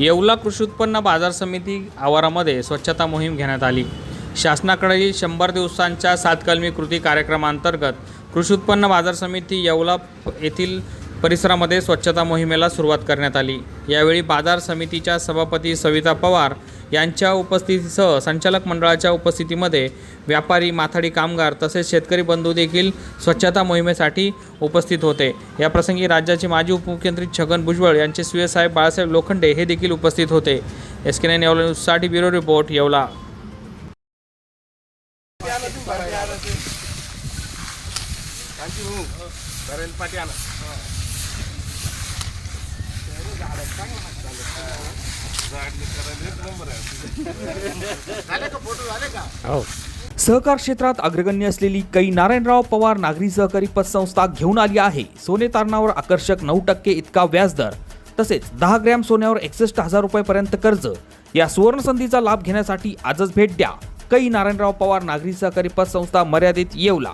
येवला कृषी उत्पन्न बाजार समिती आवारामध्ये स्वच्छता मोहीम घेण्यात आली. शासनाकडील शंभर दिवसांच्या सातकलमी कृती कार्यक्रमांतर्गत कृषी उत्पन्न बाजार समिती येवला येथील परिसरामध्ये स्वच्छता मोहिमेला सुरुवात करण्यात आली. यावेळी बाजार समितीच्या सभापती सविता पवार यांच्या उपस्थितीसह संचालक मंडळाच्या उपस्थितीमध्ये व्यापारी माथाडी कामगार तसेच शेतकरी बंधू देखील स्वच्छता मोहिमेसाठी उपस्थित होते. याप्रसंगी राज्याचे माजी उपमुख्यमंत्री छगन भुजबळ यांचे स्वीय साहेब बाळासाहेब लोखंडे हे देखील उपस्थित होते. एस के नाईन येवला न्यूजसाठी ब्युरो रिपोर्ट येवला. हो. सहकार क्षेत्रात अग्रगण्य असलेली कै नारायणराव पवार नागरी सहकारी पतसंस्था घेऊन आली आहे. सोने तारणावर आकर्षक नऊ टक्के इतका व्याजदर तसेच दहा ग्रॅम सोन्यावर एकसष्ट हजार रुपयेपर्यंत कर्ज. या सुवर्ण संधीचा लाभ घेण्यासाठी आजच भेट द्या. कै नारायणराव पवार नागरी सहकारी पतसंस्था मर्यादित येवला.